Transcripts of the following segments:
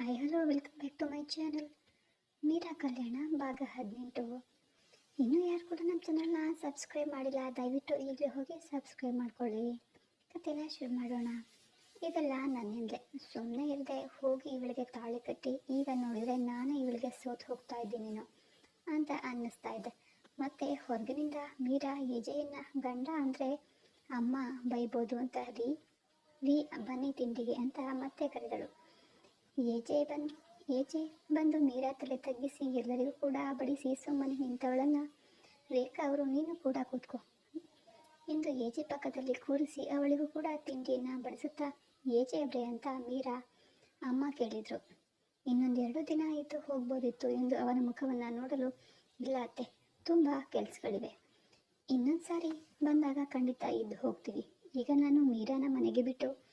Hi hello welcome back to my channel Meera Kalyana ಭಾಗ ಹದಿನೆಂಟು. ಇನ್ನೂ ಯಾರು ಕೂಡ ನಮ್ಮ ಚಾನಲ್ನ ಸಬ್ಸ್ಕ್ರೈಬ್ ಮಾಡಿಲ್ಲ, ದಯವಿಟ್ಟು ಈಗಲೇ ಹೋಗಿ ಸಬ್ಸ್ಕ್ರೈಬ್ ಮಾಡ್ಕೊಳ್ಳಿ. ಕತೆಲ್ಲ ಶುರು ಮಾಡೋಣ. ಇದೆಲ್ಲ ನನ್ನಿಂದಲೇ ಸುಮ್ಮನೆ ಇಲ್ಲದೆ ಹೋಗಿ ಇವಳಿಗೆ ತಾಳಿ ಕಟ್ಟಿ, ಈಗ ನೋಡಿದರೆ ನಾನು ಇವಳಿಗೆ ಸೋತು ಹೋಗ್ತಾ ಇದ್ದೀನೇನೋ ಅಂತ ಅನ್ನಿಸ್ತಾ ಇದೆ. ಮತ್ತು ಹೊರಗಿನಿಂದ ಮೀರಾ ವಿಜಯನ ಗಂಡ ಅಂದರೆ ಅಮ್ಮ ಬೈಬೋದು ಅಂತ ರೀ ರೀ, ಬನ್ನಿ ತಿಂಡಿಗೆ ಅಂತ ಮತ್ತೆ ಕರೆದಳು. ಏಜೆ ಬಂದು ಏಜೆ ಬಂದು ಮೀರಾ ತಲೆ ತಗ್ಗಿಸಿ ಎಲ್ಲರಿಗೂ ಕೂಡ ಬಡಿಸಿ ಸುಮ್ಮನೆ ನಿಂತವಳನ್ನ ರೇಖಾ ಅವರು ನೀನು ಕೂಡ ಕೂತ್ಕೋ. ಎಂದು ಏಜೆ ಪಕ್ಕದಲ್ಲಿ ಕೂರಿಸಿ ಅವಳಿಗೂ ಕೂಡ ತಿಂಡಿಯನ್ನು ಬಡಿಸುತ್ತಾ ಏಜೆ ಅವ್ರೆ ಅಂತ ಮೀರಾ ಅಮ್ಮ ಕೇಳಿದರು. ಇನ್ನೊಂದೆರಡು ದಿನ ಆಯಿತು ಹೋಗ್ಬೋದಿತ್ತು ಎಂದು ಅವನ ಮುಖವನ್ನು ನೋಡಲು ಇಲ್ಲ ಅತ್ತೆ, ತುಂಬ ಕೆಲಸಗಳಿವೆ. ಇನ್ನೊಂದು ಸಾರಿ ಬಂದಾಗ ಖಂಡಿತ ಇದ್ದು ಹೋಗ್ತೀವಿ. ಈಗ ನಾನು ಮೀರಾನ ಮನೆಗೆ ಬಿಟ್ಟು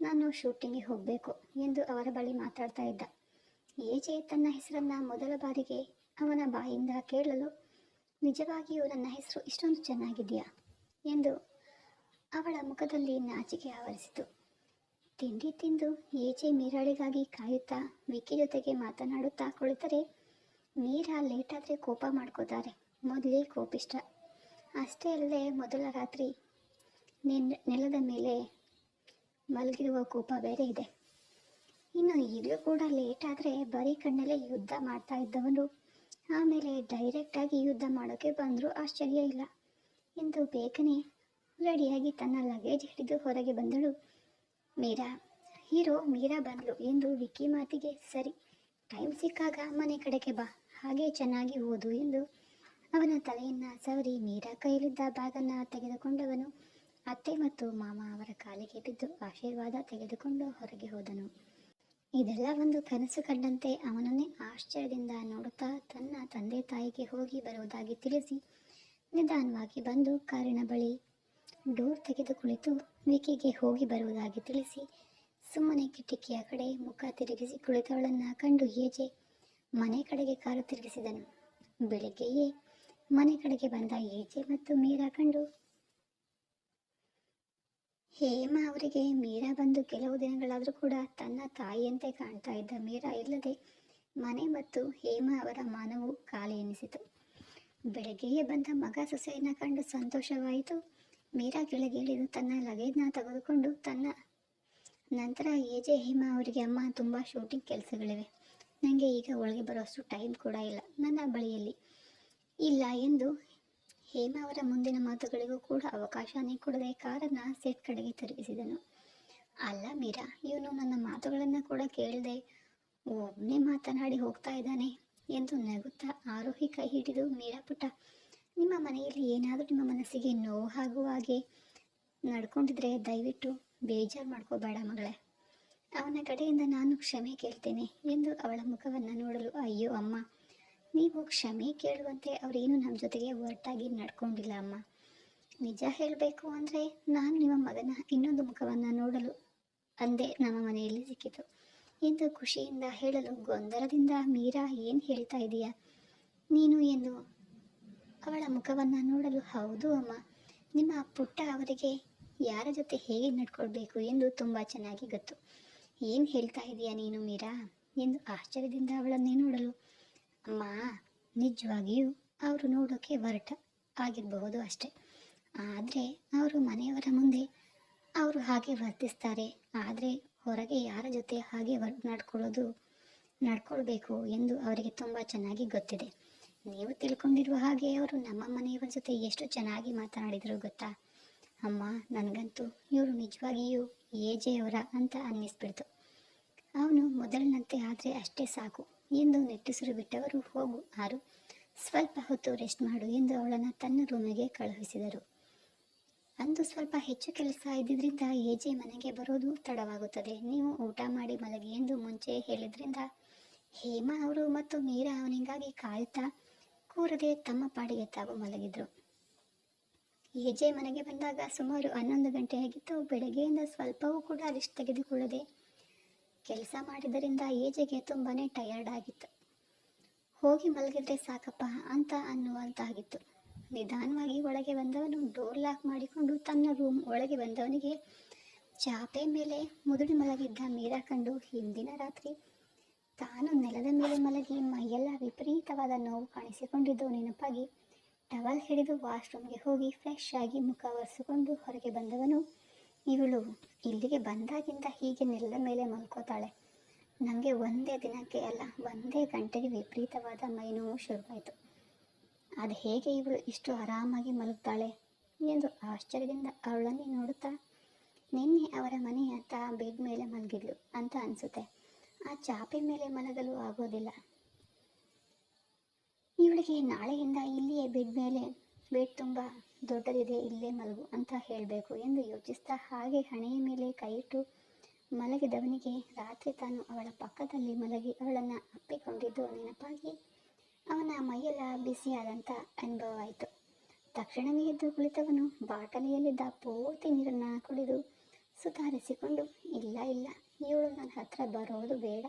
ನಾನು ಶೂಟಿಂಗಿಗೆ ಹೋಗಬೇಕು ಎಂದು ಅವರ ಬಳಿ ಮಾತಾಡ್ತಾ ಇದ್ದ. ಏಜೆ ತನ್ನ ಹೆಸರನ್ನ ಮೊದಲ ಬಾರಿಗೆ ಅವನ ಬಾಯಿಂದ ಕೇಳಲು, ನಿಜವಾಗಿಯೂ ನನ್ನ ಹೆಸರು ಇಷ್ಟೊಂದು ಚೆನ್ನಾಗಿದೆಯಾ? ಎಂದು ಅವಳ ಮುಖದಲ್ಲಿ ನಾಚಿಕೆ ಆವರಿಸಿತು. ತಿಂಡಿ ತಿಂದು ಏಜೆ ಮೀರಾಳಿಗಾಗಿ ಕಾಯುತ್ತಾ ವಿಕಿ ಜೊತೆಗೆ ಮಾತನಾಡುತ್ತಾ ಕುಳಿತರೆ, ಮೀರಾ ಲೇಟಾದರೆ ಕೋಪ ಮಾಡ್ಕೋತಾರೆ, ಮೊದಲೇ ಕೋಪಿಷ್ಟ. ಅಷ್ಟೇ ಅಲ್ಲದೆ ಮೊದಲ ರಾತ್ರಿ ನೆಲದ ಮೇಲೆ ಮಲಗಿರುವ ಕೋಪ ಬೇರೆ ಇದೆ. ಇನ್ನು ಈಗಲೂ ಕೂಡ ಲೇಟ್ ಆದರೆ ಬರೀ ಕಣ್ಣಲ್ಲೇ ಯುದ್ಧ ಮಾಡ್ತಾ ಇದ್ದವನು. ಆಮೇಲೆ ಡೈರೆಕ್ಟಾಗಿ ಯುದ್ಧ ಮಾಡೋಕ್ಕೆ ಬಂದರೂ ಆಶ್ಚರ್ಯ ಇಲ್ಲ. ಎಂದು ಬೇಗನೆ ರೆಡಿಯಾಗಿ ತನ್ನ ಲಗೇಜ್ ಹಿಡಿದು ಹೊರಗೆ ಬಂದಳು. ಮೀರಾ, ಹೀರೋ ಮೀರಾ ಬಂದಳು ಎಂದು ವಿಕ್ಕಿ ಮಾತಿಗೆ, ಸರಿ ಟೈಮ್ ಸಿಕ್ಕಾಗ ಮನೆ ಕಡೆಗೆ ಬಾ, ಹಾಗೆ ಚೆನ್ನಾಗಿ ಓದು ಎಂದು ಅವನ ತಲೆಯನ್ನು ಸವರಿ ಮೀರಾ ಕೈಯಲ್ಲಿದ್ದ ಬ್ಯಾಗನ್ನು ತೆಗೆದುಕೊಂಡವನು. ಅತ್ತೆ ಮತ್ತು ಮಾಮ ಅವರ ಕಾಲಿಗೆ ಬಿದ್ದು ಆಶೀರ್ವಾದ ತೆಗೆದುಕೊಂಡು ಹೊರಗೆ ಹೋದನು. ಇದೆಲ್ಲ ಒಂದು ಕನಸು ಕಂಡಂತೆ ಅವನನ್ನೇ ಆಶ್ಚರ್ಯದಿಂದ ನೋಡುತ್ತಾ ತನ್ನ ತಂದೆ ತಾಯಿಗೆ ಹೋಗಿ ಬರುವುದಾಗಿ ತಿಳಿಸಿ ನಿಧಾನವಾಗಿ ಬಂದು ಕಾರಿನ ಬಳಿ ಡೋರ್ ತೆಗೆದು ಕುಳಿತು ವಿಕಿಗೆ ಹೋಗಿ ಬರುವುದಾಗಿ ತಿಳಿಸಿ ಸುಮ್ಮನೆ ಕಿಟಕಿಯ ಕಡೆ ಮುಖ ತಿರುಗಿಸಿ ಕುಳಿತವಳನ್ನ ಕಂಡು ಏಜೆ ಮನೆ ಕಡೆಗೆ ಕಾರು ತಿರುಗಿಸಿದನು. ಬೆಳಿಗ್ಗೆಯೇ ಮನೆ ಕಡೆಗೆ ಬಂದ ಏಜೆ ಮತ್ತು ಮೀರಾ ಕಂಡು ಹೇಮ ಅವರಿಗೆ ಮೀರಾ ಬಂದು ಕೆಲವು ದಿನಗಳಾದರೂ ಕೂಡ ತನ್ನ ತಾಯಿಯಂತೆ ಕಾಣ್ತಾ ಇದ್ದ ಮೀರಾ ಇಲ್ಲದೆ ಮನೆ ಮತ್ತು ಹೇಮ ಅವರ ಮನವು ಖಾಲಿ ಎನಿಸಿತು. ಬೆಳಗ್ಗೆಯೇ ಬಂದ ಮಗ ಸೊಸೆಯನ್ನು ಕಂಡು ಸಂತೋಷವಾಯಿತು. ಮೀರಾ ಕೆಳಗಿಳಿದು ತನ್ನ ಲಗೇಜ್ನ ತೆಗೆದುಕೊಂಡು ತನ್ನ ನಂತರ ಎಜೆ ಹೇಮ ಅವರಿಗೆ, ಅಮ್ಮ, ತುಂಬ ಶೂಟಿಂಗ್ ಕೆಲಸಗಳಿವೆ. ನನಗೆ ಈಗ ಒಳಗೆ ಬರೋಷ್ಟು ಟೈಮ್ ಕೂಡ ಇಲ್ಲ. ನನ್ನ ಬಳಿಯಲ್ಲಿ ಇಲ್ಲ ಎಂದು ಹೇಮ ಅವರ ಮುಂದಿನ ಮಾತುಗಳಿಗೂ ಕೂಡ ಅವಕಾಶನೇ ಕೊಡದೆ ಕಾರನ್ನ ಸೆಟ್ ಕಡೆಗೆ ತಿರುಗಿಸಿದನು. ಅಲ್ಲ ಮೀರಾ, ಇವನು ನನ್ನ ಮಾತುಗಳನ್ನು ಕೂಡ ಕೇಳದೆ ಒಬ್ಬನೇ ಮಾತನಾಡಿ ಹೋಗ್ತಾ ಇದ್ದಾನೆ ಎಂದು ನಗುತ್ತಾ ಆರೋಹಿ ಕೈ ಹಿಡಿದು, ಮೀರಾ ಪುಟ್ಟ, ನಿಮ್ಮ ಮನೆಯಲ್ಲಿ ಏನಾದರೂ ನಿಮ್ಮ ಮನಸ್ಸಿಗೆ ನೋವು ಆಗುವ ಹಾಗೆ ನಡ್ಕೊಂಡಿದ್ರೆ ದಯವಿಟ್ಟು ಬೇಜಾರು ಮಾಡ್ಕೋಬೇಡ ಮಗಳೇ. ಅವನ ಕಡೆಯಿಂದ ನಾನು ಕ್ಷಮೆ ಕೇಳ್ತೇನೆ ಎಂದು ಅವಳ ಮುಖವನ್ನು ನೋಡಲು, ಅಯ್ಯೋ ಅಮ್ಮ ನೀವು ಕ್ಷಮೆ ಕೇಳುವಂತೆ ಅವರೇನು ನಮ್ಮ ಜೊತೆಗೆ ಒರಟಾಗಿ ನಡ್ಕೊಂಡಿಲ್ಲ ಅಮ್ಮ. ನಿಜ ಹೇಳಬೇಕು ಅಂದರೆ ನಾನು ನಿಮ್ಮ ಮಗನ ಇನ್ನೊಂದು ಮುಖವನ್ನು ನೋಡಲು ಅಂದೇ ನಮ್ಮ ಮನೆಯಲ್ಲಿ ಸಿಕ್ಕಿತು. ಎಂದು ಖುಷಿಯಿಂದ ಹೇಳಲು ಗೊಂದಲದಿಂದ ಮೀರಾ ಏನು ಹೇಳ್ತಾ ಇದೀಯಾ? ನೀನು ಎಂದು ಅವಳ ಮುಖವನ್ನು ನೋಡಲು ಹೌದು ಅಮ್ಮ. ನಿಮ್ಮ ಪುಟ್ಟ ಅವರಿಗೆ ಯಾರ ಜೊತೆ ಹೇಗೆ ನಡ್ಕೊಳ್ಬೇಕು ಎಂದು ತುಂಬ ಚೆನ್ನಾಗಿ ಗೊತ್ತು. ಏನು ಹೇಳ್ತಾ ಇದೀಯಾ ನೀನು ಮೀರಾ? ಎಂದು ಆಶ್ಚರ್ಯದಿಂದ ಅವಳನ್ನೇ ನೋಡಲು ಅಮ್ಮ ನಿಜವಾಗಿಯೂ ಅವರು ನೋಡೋಕೆ ಹೊರಟ ಆಗಿರಬಹುದು ಅಷ್ಟೆ. ಆದರೆ ಅವರು ಮನೆಯವರ ಮುಂದೆ ಅವರು ಹಾಗೆ ವರ್ತಿಸ್ತಾರೆ. ಆದರೆ ಹೊರಗೆ ಯಾರ ಜೊತೆ ಹಾಗೆ ವರ್ ನಡ್ಕೊಳ್ಳೋದು, ನಡ್ಕೊಳ್ಬೇಕು ಎಂದು ಅವರಿಗೆ ತುಂಬ ಚೆನ್ನಾಗಿ ಗೊತ್ತಿದೆ. ನೀವು ತಿಳ್ಕೊಂಡಿರುವ ಹಾಗೆ ಅವರು ನಮ್ಮ ಮನೆಯವರ ಜೊತೆ ಎಷ್ಟು ಚೆನ್ನಾಗಿ ಮಾತನಾಡಿದರು ಗೊತ್ತಾ? ಅಮ್ಮ, ನನಗಂತೂ ಇವರು ನಿಜವಾಗಿಯೂ ಏಜೆಯವರ ಅಂತ ಅನ್ನಿಸ್ಬಿಡ್ತು. ಅವನು ಮೊದಲಿನಂತೆ ಆದರೆ ಅಷ್ಟೇ ಸಾಕು. ಎಂದು ನಿಟ್ಟುಸಿರು ಬಿಟ್ಟವರು, ಹೋಗು ಆರು ಸ್ವಲ್ಪ ಹೊತ್ತು ರೆಸ್ಟ್ ಮಾಡು ಎಂದು ಅವಳನ್ನು ತನ್ನ ರೂಮಿಗೆ ಕಳುಹಿಸಿದರು. ಅಂದು ಸ್ವಲ್ಪ ಹೆಚ್ಚು ಕೆಲಸ ಇದ್ದಿದ್ದರಿಂದ ಎಜೆ ಮನೆಗೆ ಬರೋದು ತಡವಾಗುತ್ತದೆ. ನೀವು ಊಟ ಮಾಡಿ ಮಲಗಿ ಎಂದು ಮುಂಚೆ ಹೇಳಿದ್ರಿಂದ ಹೇಮಾ ಅವರು ಮತ್ತು ಮೀರಾ ಅವನಿಗಾಗಿ ಕಾಯುತ್ತಾ ಕೂರದೆ ತಮ್ಮ ಪಾಡಿಗೆ ತಾವು ಮಲಗಿದ್ರು. ಎಜೆ ಮನೆಗೆ ಬಂದಾಗ ಸುಮಾರು ಹನ್ನೊಂದು ಗಂಟೆ ಆಗಿತ್ತು. ಬೆಳಗ್ಗೆಯಿಂದ ಸ್ವಲ್ಪವೂ ಕೂಡ ರೆಸ್ಟ್ ತೆಗೆದುಕೊಳ್ಳದೆ ಕೆಲಸ ಮಾಡಿದ್ದರಿಂದ ಏಜೆಗೆ ತುಂಬಾನೇ ಟಯರ್ಡ್ ಆಗಿತ್ತು. ಹೋಗಿ ಮಲಗಿದ್ರೆ ಸಾಕಪ್ಪ ಅಂತ ಅನ್ನುವಂತಾಗಿತ್ತು. ನಿಧಾನವಾಗಿ ಒಳಗೆ ಬಂದವನು ಡೋರ್ ಲಾಕ್ ಮಾಡಿಕೊಂಡು ತನ್ನ ರೂಮ್ ಒಳಗೆ ಬಂದವನಿಗೆ ಚಾಪೆ ಮೇಲೆ ಮುದುಡಿ ಮಲಗಿದ್ದ ಮೀರಾ ಕಂಡು ಹಿಂದಿನ ರಾತ್ರಿ. ತಾನು ನೆಲದ ಮೇಲೆ ಮಲಗಿ ಮೈಯೆಲ್ಲ ವಿಪರೀತವಾದ ನೋವು ಕಾಣಿಸಿಕೊಂಡಿದ್ದು ನೆನಪಾಗಿ ಟವಲ್ ಹಿಡಿದು ವಾಶ್ರೂಮ್ಗೆ ಹೋಗಿ ಫ್ರೆಶ್ ಆಗಿ ಮುಖ ಒರೆಸಿಕೊಂಡು ಹೊರಗೆ ಬಂದವನು. ಇವಳು ಇಲ್ಲಿಗೆ ಬಂದಾಗಿಂದ ಹೀಗೆ ನೆಲದ ಮೇಲೆ ಮಲ್ಕೋತಾಳೆ. ನನಗೆ ಒಂದೇ ದಿನಕ್ಕೆ ಅಲ್ಲ, ಒಂದೇ ಗಂಟೆಗೆ ವಿಪರೀತವಾದ ಮೈನೋವು ಶುರುವಾಯಿತು. ಅದು ಹೇಗೆ ಇವಳು ಇಷ್ಟು ಆರಾಮಾಗಿ ಮಲಗ್ತಾಳೆ ಎಂದು ಆಶ್ಚರ್ಯದಿಂದ ಅವಳನ್ನೇ ನೋಡುತ್ತಾ, ನಿನ್ನೆ ಅವರ ಮನೆ ಅಂತ ಬೆಡ್ ಮೇಲೆ ಮಲಗಿದ್ಲು ಅಂತ ಅನಿಸುತ್ತೆ. ಆ ಚಾಪೆ ಮೇಲೆ ಮಲಗಲು ಆಗೋದಿಲ್ಲ. ಇವಳಿಗೆ ನಾಳೆಯಿಂದ ಇಲ್ಲಿಯೇ ಬೆಡ್ ಮೇಲೆ, ಬೆಡ್ ತುಂಬ ದೊಡ್ಡದಿದೆ, ಇಲ್ಲೇ ಮಲಗು ಅಂತ ಹೇಳಬೇಕು ಎಂದು ಯೋಚಿಸ್ತಾ ಹಾಗೆ ಹಣೆಯ ಮೇಲೆ ಕೈಯಿಟ್ಟು ಮಲಗಿದವನಿಗೆ ರಾತ್ರಿ ತಾನು ಅವಳ ಪಕ್ಕದಲ್ಲಿ ಮಲಗಿ ಅವಳನ್ನು ಅಪ್ಪಿಕೊಂಡಿದ್ದು ನೆನಪಾಗಿ ಅವನ ಮೈಯೆಲ್ಲ ಬಿಸಿಯಾದಂಥ ಅನುಭವ ಆಯಿತು ತಕ್ಷಣವೇ ಎದ್ದು ಕುಳಿತವನು ಬಾಟಲಿಯಲ್ಲಿದ್ದ ಪೂರ್ತಿ ನೀರನ್ನು ಕುಡಿದು ಸುಧಾರಿಸಿಕೊಂಡು, ಇಲ್ಲ ಇಲ್ಲ, ಇವಳು ನನ್ನ ಹತ್ರ ಬರೋದು ಬೇಡ,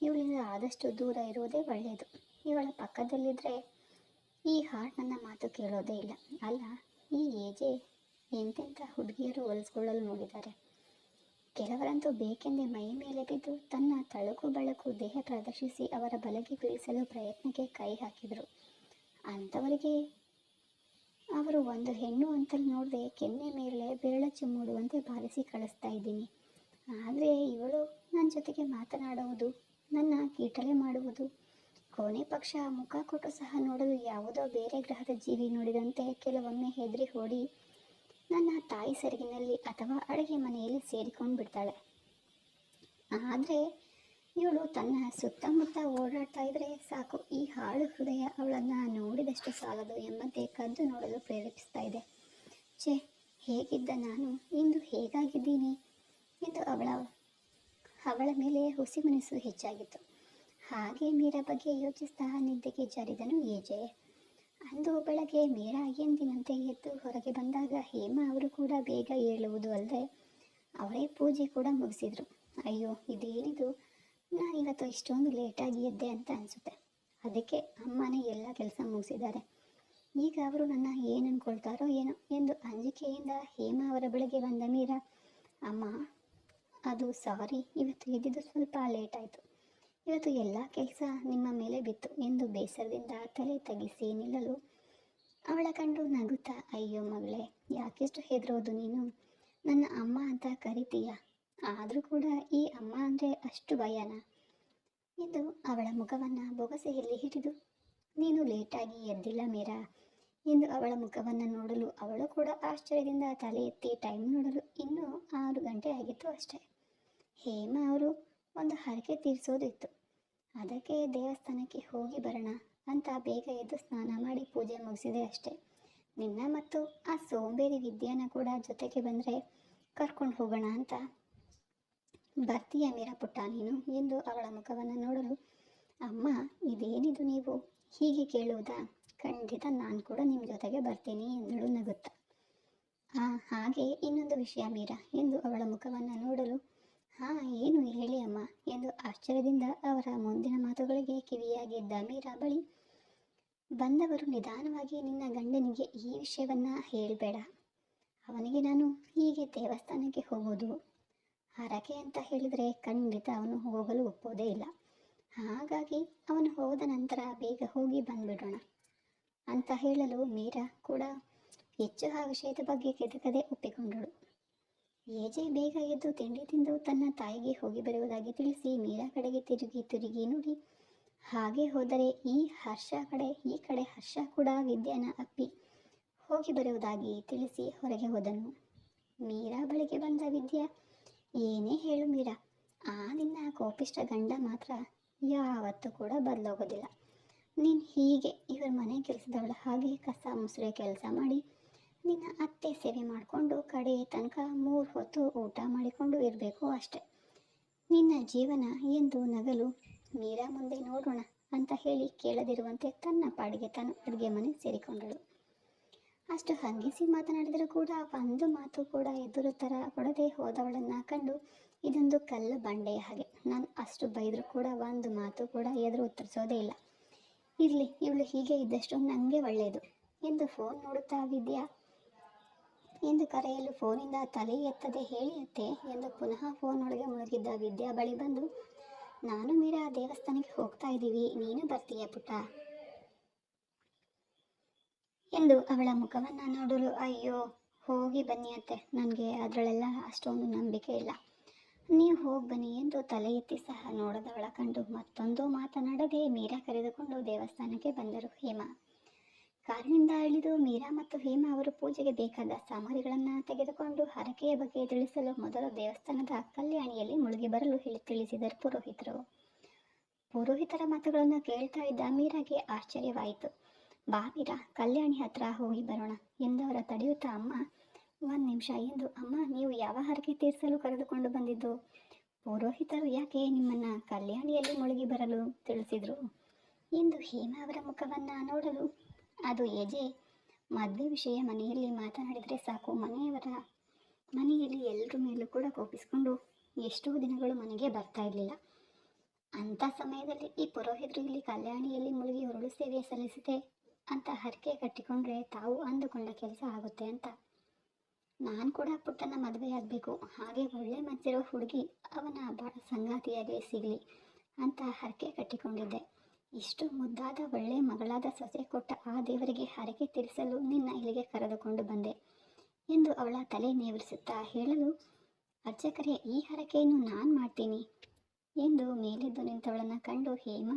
ಇವಳಿಂದ ಆದಷ್ಟು ದೂರ ಇರುವುದೇ ಒಳ್ಳೆಯದು, ಇವಳ ಪಕ್ಕದಲ್ಲಿದ್ದರೆ ಈ ಹಾಡು ನನ್ನ ಮಾತು ಕೇಳೋದೇ ಇಲ್ಲ. ಅಲ್ಲ, ಈ ಏಜೆ ಎಂತೆಂಥ ಹುಡುಗಿಯರು ಹೊಲಿಸ್ಕೊಳ್ಳಲು ನೋಡಿದ್ದಾರೆ. ಕೆಲವರಂತೂ ಬೇಕೆಂದೇ ಮೈ ಮೇಲೆ ಬಿದ್ದು ತನ್ನ ತಳುಕು ಬಳಕು ದೇಹ ಪ್ರದರ್ಶಿಸಿ ಅವರ ಬಲಗೆ ಬೀಳಿಸಲು ಪ್ರಯತ್ನಕ್ಕೆ ಕೈ ಹಾಕಿದರು. ಅಂಥವರಿಗೆ ಅವರು ಒಂದು ಹೆಣ್ಣು ಅಂತಲೂ ನೋಡದೆ ಕೆನ್ನೆ ಮೇಲೆ ಬೆರಳಚ್ಚು ಮೂಡುವಂತೆ ಬಾರಿಸಿ ಕಳಿಸ್ತಾ ಇದ್ದೀನಿ. ಆದರೆ ಇವಳು ನನ್ನ ಜೊತೆಗೆ ಮಾತನಾಡುವುದು ನನ್ನ ಕೀಟಲೆ ಮಾಡುವುದು ಕೊನೆ ಪಕ್ಷ ಮುಖ ಕೊಟ್ಟು ಸಹ ನೋಡಲು ಯಾವುದೋ ಬೇರೆ ಗ್ರಹದ ಜೀವಿ ನೋಡಿದಂತೆ ಕೆಲವೊಮ್ಮೆ ಹೆದರಿ ಓಡಿ ನನ್ನ ತಾಯಿ ಸೆರಗಿನಲ್ಲಿ ಅಥವಾ ಅಡುಗೆ ಮನೆಯಲ್ಲಿ ಸೇರಿಕೊಂಡು ಬಿಡ್ತಾಳೆ. ಆದರೆ ಇವಳು ತನ್ನ ಸುತ್ತಮುತ್ತ ಓಡಾಡ್ತಾ ಇದ್ರೆ ಸಾಕು, ಈ ಹಾಳು ಹೃದಯ ಅವಳನ್ನು ನೋಡಿದಷ್ಟು ಸಾಲದು ಎಂಬಂತೆ ಕದ್ದು ನೋಡಲು ಪ್ರೇರೇಪಿಸ್ತಾ ಇದೆ. ಛೇ, ಹೇಗಿದ್ದ ನಾನು? ಇಂದು ಹೇಗಾಗಿದ್ದೀನಿ? ಎಂದು ಅವಳ ಅವಳ ಮೇಲೆ ಹುಸಿ ಮನಸ್ಸು ಹೆಚ್ಚಾಗಿತ್ತು. ಹಾಗೆ ಮೀರಾ ಬಗ್ಗೆ ಯೋಚಿಸ್ತಾ ನಿದ್ದೆಗೆ ಜಾರಿದನು ಏಜೆ. ಅಂದು ಬೆಳಗ್ಗೆ ಮೀರಾ ಎಂದಿನಂತೆ ಎದ್ದು ಹೊರಗೆ ಬಂದಾಗ ಹೇಮಾ ಅವರು ಕೂಡ ಬೇಗ ಏಳುವುದು ಅಲ್ಲದೆ ಅವರೇ ಪೂಜೆ ಕೂಡ ಮುಗಿಸಿದ್ರು. ಅಯ್ಯೋ, ಇದೇನಿದು? ನಾನಿವತ್ತು ಇಷ್ಟೊಂದು ಲೇಟಾಗಿ ಎದ್ದೆ ಅಂತ ಅನಿಸುತ್ತೆ. ಅದಕ್ಕೆ ಅಮ್ಮನೇ ಎಲ್ಲ ಕೆಲಸ ಮುಗಿಸಿದ್ದಾರೆ. ಈಗ ಅವರು ನನ್ನ ಏನು ಅನ್ಕೊಳ್ತಾರೋ ಏನೋ ಎಂದು ಅಂಜಿಕೆಯಿಂದ ಹೇಮಾ ಅವರ ಬೆಳಗ್ಗೆ ಬಂದ ಮೀರಾ, ಅಮ್ಮ, ಅದು ಸಾರಿ, ಇವತ್ತು ಎದ್ದಿದ್ದು ಸ್ವಲ್ಪ ಲೇಟಾಯಿತು ಇವತ್ತು ಎಲ್ಲ ಕೆಲಸ ನಿಮ್ಮ ಮೇಲೆ ಬಿತ್ತು ಎಂದು ಬೇಸರದಿಂದ ತಲೆ ತಗ್ಗಿಸಿ ನಿಲ್ಲಲು ಅವಳ ಕಂಡು ನಗುತ್ತಾ, ಅಯ್ಯೋ ಮಗಳೇ, ಯಾಕೆಷ್ಟು ಹೆದರೋದು ನೀನು? ನನ್ನ ಅಮ್ಮ ಅಂತ ಕರಿತೀಯ? ಆದರೂ ಕೂಡ ಈ ಅಮ್ಮ ಅಂದರೆ ಅಷ್ಟು ಭಯನ? ಎಂದು ಅವಳ ಮುಖವನ್ನು ಬೊಗಸೆಯಲ್ಲಿ ಹಿಡಿದು, ನೀನು ಲೇಟಾಗಿ ಎದ್ದಿಲ್ಲ ಮೀರಾ? ಎಂದು ಅವಳ ಮುಖವನ್ನು ನೋಡಲು ಅವಳು ಕೂಡ ಆಶ್ಚರ್ಯದಿಂದ ತಲೆ ಎತ್ತಿ ಟೈಮ್ ನೋಡಲು ಇನ್ನೂ ಆರು ಗಂಟೆ ಆಗಿತ್ತು ಅಷ್ಟೇ. ಹೇಮಾ ಅವರು ಒಂದು ಹರಕೆ ತೀರಿಸೋದಿತ್ತು. ಅದಕ್ಕೆ ದೇವಸ್ಥಾನಕ್ಕೆ ಹೋಗಿ ಬರೋಣ ಅಂತ ಬೇಗ ಎದ್ದು ಸ್ನಾನ ಮಾಡಿ ಪೂಜೆ ಮುಗಿಸಿದೆ ಅಷ್ಟೇ. ನಿನ್ನ ಮತ್ತು ಆ ಸೋಂಬೇರಿ ವಿದ್ಯಾನ ಕೂಡ ಜೊತೆಗೆ ಬಂದರೆ ಕರ್ಕೊಂಡು ಹೋಗೋಣ ಅಂತ. ಬರ್ತೀಯ ಮೀರಾ ಪುಟ್ಟ ನೀನು ಎಂದು ಅವಳ ಮುಖವನ್ನು ನೋಡಲು. ಅಮ್ಮ, ಇದೇನಿದು ನೀವು? ಹೀಗೆ ಕೇಳುವುದಾ? ಖಂಡಿತ ನಾನು ಕೂಡ ನಿಮ್ಮ ಜೊತೆಗೆ ಬರ್ತೀನಿ ಎಂದಳು ನಗುತ್ತಾ. ಆ, ಹಾಗೆ ಇನ್ನೊಂದು ವಿಷಯ ಮೀರಾ ಎಂದು ಅವಳ ಮುಖವನ್ನು ನೋಡಲು ಹಾ, ಏನು ಹೇಳಿ ಅಮ್ಮ. ಎಂದು ಆಶ್ಚರ್ಯದಿಂದ ಅವರ ಮುಂದಿನ ಮಾತುಗಳಿಗೆ ಕಿವಿಯಾಗಿದ್ದ ಮೀರಾ ಬಳಿ, ಬಂದವರು ನಿಧಾನವಾಗಿ ನಿನ್ನ ಗಂಡನಿಗೆ ಈ ವಿಷಯವನ್ನ ಹೇಳಬೇಡ. ಅವನಿಗೆ ನಾನು ಹೀಗೆ ದೇವಸ್ಥಾನಕ್ಕೆ ಹೋಗೋದು. ಹರಕೆ ಅಂತ ಹೇಳಿದರೆ ಖಂಡಿತ ಅವನು ಹೋಗಲು ಒಪ್ಪೋದೇ ಇಲ್ಲ. ಹಾಗಾಗಿ ಅವನು ಹೋದ ನಂತರ ಬೇಗ ಹೋಗಿ ಬಂದ್ಬಿಡೋಣ ಅಂತ ಹೇಳಲು ಮೀರಾ ಕೂಡ ಹೆಚ್ಚು ಆ ವಿಷಯದ ಬಗ್ಗೆ ಕೆದಕದೆ ಒಪ್ಪಿಕೊಂಡಳು. ಏಜೆ ಬೇಗ ಎದ್ದು ತಿಂಡಿ ತಿಂದು ತನ್ನ ತಾಯಿಗೆ ಹೋಗಿ ಬರುವುದಾಗಿ ತಿಳಿಸಿ ಮೀರಾ ಕಡೆಗೆ ತಿರುಗಿ ತಿರುಗಿ ನೋಡಿ. ಹಾಗೆ ಹೋದರೆ ಈ ಹರ್ಷ ಕಡೆ, ಈ ಕಡೆ ಹರ್ಷ ಕೂಡ ವಿದ್ಯಾನ ಅಪ್ಪಿ. ಹೋಗಿ ಬರುವುದಾಗಿ ತಿಳಿಸಿ ಹೊರಗೆ ಹೋದನು. ಮೀರಾ ಬಳಿಗೆ ಬಂದ ವಿದ್ಯಾ, ಏನೇ ಹೇಳು ಮೀರಾ, ಆ ನಿನ್ನ ಕೋಪಿಷ್ಟ ಗಂಡ ಮಾತ್ರ ಯಾವತ್ತೂ ಕೂಡ ಬದಲೋಗೋದಿಲ್ಲ. ನೀನು ಹೀಗೆ ಇವರ ಮನೆ ಕೆಲಸದವಳ ಹಾಗೆ ಕಸ ಮುಸುರೆ ಕೆಲಸ ಮಾಡಿ ನಿನ್ನ ಅತ್ತೆ ಸೇವೆ ಮಾಡಿಕೊಂಡು ಕಡೆ ತನಕ ಮೂರು ಹೊತ್ತು ಊಟ ಮಾಡಿಕೊಂಡು ಇರಬೇಕು ಅಷ್ಟೆ. ನಿನ್ನ ಜೀವನ ಎಂದು ನಗಲು, ಮೀರಾ ಮುಂದೆ ನೋಡೋಣ ಅಂತ ಹೇಳಿ ಕೇಳದಿರುವಂತೆ ತನ್ನ ಪಾಡಿಗೆ ತಾನು ಅಡುಗೆ ಮನೆ ಸೇರಿಕೊಂಡಳು. ಅಷ್ಟು ಹಂಗಿಸಿ ಮಾತನಾಡಿದರೂ ಕೂಡ ಒಂದು ಮಾತು ಕೂಡ ಎದುರು ಥರ ಕೊಡದೆ ಹೋದವಳನ್ನು ಕಂಡು ಇದೊಂದು ಕಲ್ಲು ಬಂಡೆಯ ಹಾಗೆ. ನಾನು ಅಷ್ಟು ಬೈದರೂ ಕೂಡ ಒಂದು ಮಾತು ಕೂಡ ಎದುರು ಉತ್ತರಿಸೋದೇ ಇಲ್ಲ. ಇರಲಿ, ಇವಳು ಹೀಗೆ ಇದ್ದಷ್ಟು ನನಗೆ ಒಳ್ಳೆಯದು ಎಂದು ಫೋನ್ ನೋಡುತ್ತಾ ವಿದ್ಯಾ ಎಂದು ಕರೆಯಲು ಫೋನಿಂದ ತಲೆ ಎತ್ತದೆ ಹೇಳಿ ಅತ್ತೆ ಎಂದು ಪುನಃ ಫೋನ್ ಒಳಗೆ ಮುಳುಗಿದ್ದ ವಿದ್ಯಾ ಬಳಿ ಬಂದು, ನಾನು ಮೀರಾ ದೇವಸ್ಥಾನಕ್ಕೆ ಹೋಗ್ತಾ ಇದ್ದೀವಿ, ನೀನು ಬರ್ತೀಯ ಪುಟ್ಟ? ಎಂದು ಅವಳ ಮುಖವನ್ನು ನೋಡಲು, ಅಯ್ಯೋ, ಹೋಗಿ ಬನ್ನಿ ಅತ್ತೆ ನನಗೆ ಅದರಲ್ಲೆಲ್ಲ ಅಷ್ಟೊಂದು ನಂಬಿಕೆ ಇಲ್ಲ. ನೀವು ಹೋಗಿ ಬನ್ನಿ ಎಂದು ತಲೆ ಎತ್ತಿ ಸಹ ನೋಡದವಳ ಕಂಡು ಮತ್ತೊಂದು ಮಾತನಾಡದೆ ಮೀರಾ ಕರೆದುಕೊಂಡು ದೇವಸ್ಥಾನಕ್ಕೆ ಬಂದರು ಹೇಮಾ. ಕಾರಿನಿಂದ ಇಳಿದು ಮೀರಾ ಮತ್ತು ಹೇಮಾ ಅವರು ಪೂಜೆಗೆ ಬೇಕಾದ ಸಾಮಗ್ರಿಗಳನ್ನು ತೆಗೆದುಕೊಂಡು ಹರಕೆಯ ಬಗ್ಗೆ ತಿಳಿಸಲು ಮೊದಲು ದೇವಸ್ಥಾನದ ಕಲ್ಯಾಣಿಯಲ್ಲಿ ಮುಳುಗಿ ಬರಲು ಹೇಳಿ ತಿಳಿಸಿದರು ಪುರೋಹಿತರು. ಪುರೋಹಿತರ ಮಾತುಗಳನ್ನು ಕೇಳ್ತಾ ಇದ್ದ ಮೀರಾಗೆ ಆಶ್ಚರ್ಯವಾಯಿತು. ಬಾ ಮೀರಾ, ಕಲ್ಯಾಣಿ ಹತ್ರ ಹೋಗಿ ಬರೋಣ ಎಂದವರ ತಡೆಯುತ್ತಾ ಅಮ್ಮ, ಒಂದು ನಿಮಿಷ ಎಂದು. ಅಮ್ಮ, ನೀವು ಯಾವ ಹರಕೆ ತೀರಿಸಲು ಕರೆದುಕೊಂಡು ಬಂದಿದ್ದು? ಪುರೋಹಿತರು, ಯಾಕೆ ನಿಮ್ಮನ್ನ ಕಲ್ಯಾಣಿಯಲ್ಲಿ ಮುಳುಗಿ ಬರಲು? ತಿಳಿಸಿದ್ರು. ಎಂದು ಹೇಮಾ ಅವರ ಮುಖವನ್ನ ನೋಡಲು ಅದು ಎಜೆ ಮದುವೆ ವಿಷಯ ಮನೆಯಲ್ಲಿ ಮಾತನಾಡಿದರೆ ಸಾಕು. ಮನೆಯವರ ಮನೆಯಲ್ಲಿ ಎಲ್ಲರ ಮೇಲೂ ಕೂಡ ಕೋಪಿಸ್ಕೊಂಡು ಎಷ್ಟೋ ದಿನಗಳು ಮನೆಗೆ ಬರ್ತಾ ಇರಲಿಲ್ಲ. ಅಂಥ ಸಮಯದಲ್ಲಿ ಈ ಪುರೋಹಿತರು ಇಲ್ಲಿ ಕಲ್ಯಾಣಿಯಲ್ಲಿ ಮುಳುಗಿ ಹೊರಳು ಸೇವೆ ಸಲ್ಲಿಸಿದೆ ಅಂತ ಹರಕೆ ಕಟ್ಟಿಕೊಂಡ್ರೆ ತಾವು ಅಂದುಕೊಂಡ ಕೆಲಸ ಆಗುತ್ತೆ ಅಂತ. ನಾನು ಕೂಡ ಪುಟ್ಟನ ಮದುವೆ ಆಗಬೇಕು. ಹಾಗೆ ಒಳ್ಳೆ ಮನಸ್ಸಿರೋ ಹುಡುಗಿ ಅವನ ಬಾಳ ಸಂಗಾತಿಯಾಗಿ ಸಿಗಲಿ ಅಂತ ಹರಕೆ ಕಟ್ಟಿಕೊಂಡಿದ್ದೆ. ಇಷ್ಟು ಮುದ್ದಾದ ಒಳ್ಳೆ ಮಗಳಾದ ಸೊಸೆ ಕೊಟ್ಟ ಆ ದೇವರಿಗೆ ಹರಕೆ ತೀರಿಸಲು ನಿನ್ನ ಇಲ್ಲಿಗೆ ಕರೆದುಕೊಂಡು ಬಂದೆ ಎಂದು ಅವಳ ತಲೆ ನೇವರಿಸುತ್ತಾ ಹೇಳಲು, ಅರ್ಚಕರೇ, ಈ ಹರಕೆಯನ್ನು ನಾನು ಮಾಡ್ತೀನಿ ಎಂದು ಮೇಲೆದ್ದು ನಿಂತವಳನ್ನು ಕಂಡು ಹೇಮಾ